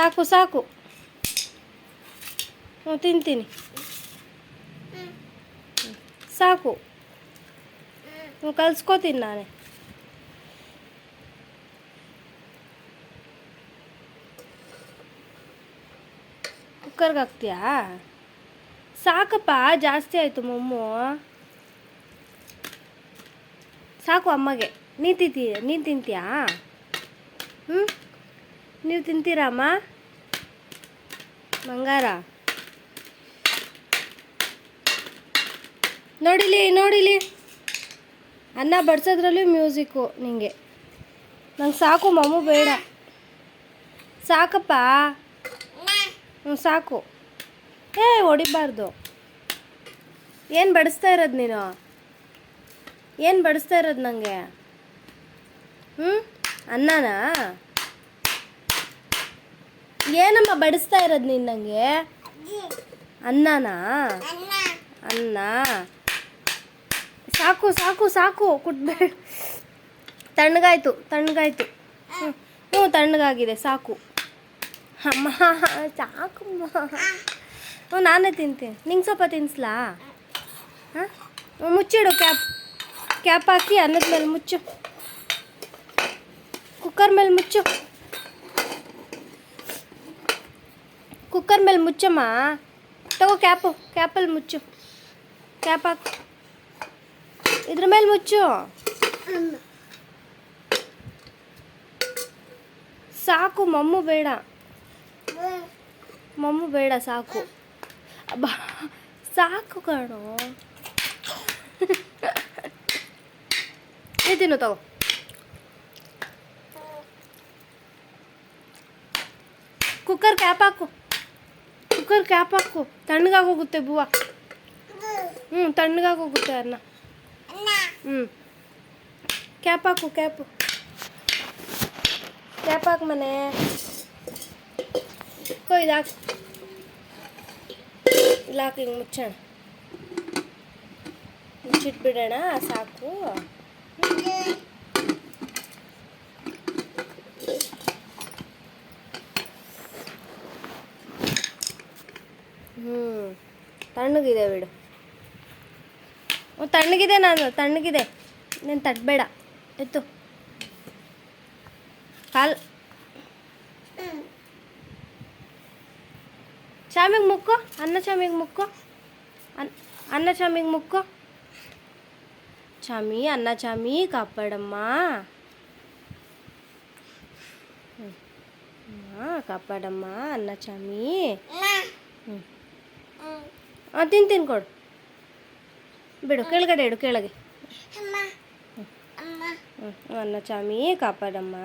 ಸಾಕು ಸಾಕು ಹ್ಞೂ ತಿಂತೀನಿ ಹ್ಮ್. ಸಾಕು ಹ್ಞೂ ಕಲ್ಸ್ಕೊತೀನಿ ನಾನೇ ಕುಕ್ಕರ್ಗೆ ಹಾಕ್ತೀಯಾ ಸಾಕಪ್ಪ ಜಾಸ್ತಿ ಆಯಿತು ಮೊಮ್ಮು ಸಾಕು ಅಮ್ಮಗೆ ನೀ ತಿಂತಿ ನೀನು ತಿಂತೀಯಾ ಹ್ಞೂ ನೀವು ತಿಂತೀರಮ್ಮ ಬಂಗಾರ? ನೋಡಿಲಿ ನೋಡಿಲಿ. ಅನ್ನ ಬಡ್ಸೋದ್ರಲ್ಲೂ ಮ್ಯೂಸಿಕ್ಕು ನಿಮಗೆ ನಂಗೆ ಸಾಕು, ಮಮ್ಮು ಬೇಡ. ಸಾಕಪ್ಪ. ಹ್ಞೂ ಸಾಕು. ಏ, ಹೊಡಿಬಾರ್ದು. ಏನು ಬಡಿಸ್ತಾ ಇರೋದು ನೀನು? ಏನು ಬಡಿಸ್ತಾ ಇರೋದು ನನಗೆ ಹ್ಞೂ ಅನ್ನನಾ? ಏನಮ್ಮ ಬಡಿಸ್ತಾ ಇರೋದು ನೀನು ನನಗೆ ಅನ್ನನಾ? ಅನ್ನ? ಸಾಕು ಸಾಕು ಸಾಕು, ಕುಟ್ಬೇಡ. ತಣ್ಣಗಾಯ್ತು ತಣ್ಣಗಾಯ್ತು. ಹ್ಞೂ ಹ್ಞೂ ತಣ್ಣಗಾಗಿದೆ, ಸಾಕು. ಅಮ್ಮ ಸಾಕು ಹ್ಞೂ ನಾನೇ ತಿಂತೀನಿ. ನಿಂಗೆ ಸ್ವಲ್ಪ ತಿನ್ಸ್ಲಾ? ಹಾಂ? ಮುಚ್ಚಿಡು, ಕ್ಯಾಪ್ ಕ್ಯಾಪ್ ಹಾಕಿ ಅನ್ನದ ಮೇಲೆ ಮುಚ್ಚು. ಕುಕ್ಕರ್ ಮೇಲೆ ಮುಚ್ಚು. ಕುಕ್ಕರ್ ಮೇಲೆ ಮುಚ್ಚಮ್ಮ? ತಗೋ ಕ್ಯಾಪು ಕ್ಯಾಪಲ್ಲಿ ಮುಚ್ಚು. ಕ್ಯಾಪ್ ಹಾಕು. ಇದ್ರ ಮೇಲೆ ಮುಚ್ಚು. ಸಾಕು, ಮಮ್ಮು ಬೇಡ. ಮಮ್ಮು ಬೇಡ, ಸಾಕು. ಸಾಕು ಕಣೋ. ತಿನ್ನು, ತಗೋ. ಕುಕ್ಕರ್ ಕ್ಯಾಪ್ ಹಾಕು. ಕುಕ್ಕರ್ ಕ್ಯಾಪ್ ಹಾಕು ತಣ್ಣಗಾಗೋಗುತ್ತೆ ಬೂವ ಹ್ಞೂ ತಣ್ಣಗಾಗೋಗುತ್ತೆ ಅನ್ನ ಹ್ಞೂ ಕ್ಯಾಪ್ ಹಾಕು ಕ್ಯಾಪು ಕ್ಯಾಪ್ ಹಾಕು ಮನೆ ಕೊಯ್ದು ಹಾಕು ಇಲ್ಲ ಹಾಕಿ ಹಿಂಗೆ ಮುಚ್ಚೋಣ ಮುಚ್ಚಿಟ್ಬಿಡೋಣ ಸಾಕು ತಣ್ಣಗಿದೆ ಬಿಡು ಹ್ಞೂ ತಣ್ಣಗಿದೆ ನಾನು ತಣ್ಣಗಿದೆ ನೀನು ತಟ್ಟಬೇಡ ಎತ್ತು ಕಾಲು ಚಾಮಿಗೆ ಮುಕ್ಕೋ ಅನ್ನ ಚಾಮಿಗೆ ಮುಕ್ಕೋ ಅನ್ ಅನ್ನ ಚಾಮಿಗೆ ಮುಕ್ಕೋ ಚಾಮಿ ಅನ್ನ ಚಾಮಿ ಕಾಪಾಡಮ್ಮ ಹ್ಮ್. ಅಮ್ಮ ಕಾಪಾಡಮ್ಮ ಅನ್ನ ಚಾಮಿ ಹ್ಞೂ ಹಾಂ ತಿನ್ ತಿನ್ಕೊಡು ಬಿಡು ಕೆಳಗಡೆ ಇಡು ಕೆಳಗೆ. ಹ್ಞೂ ಅನ್ನ ಚಾಮಿ ಕಾಪಾಡಮ್ಮ.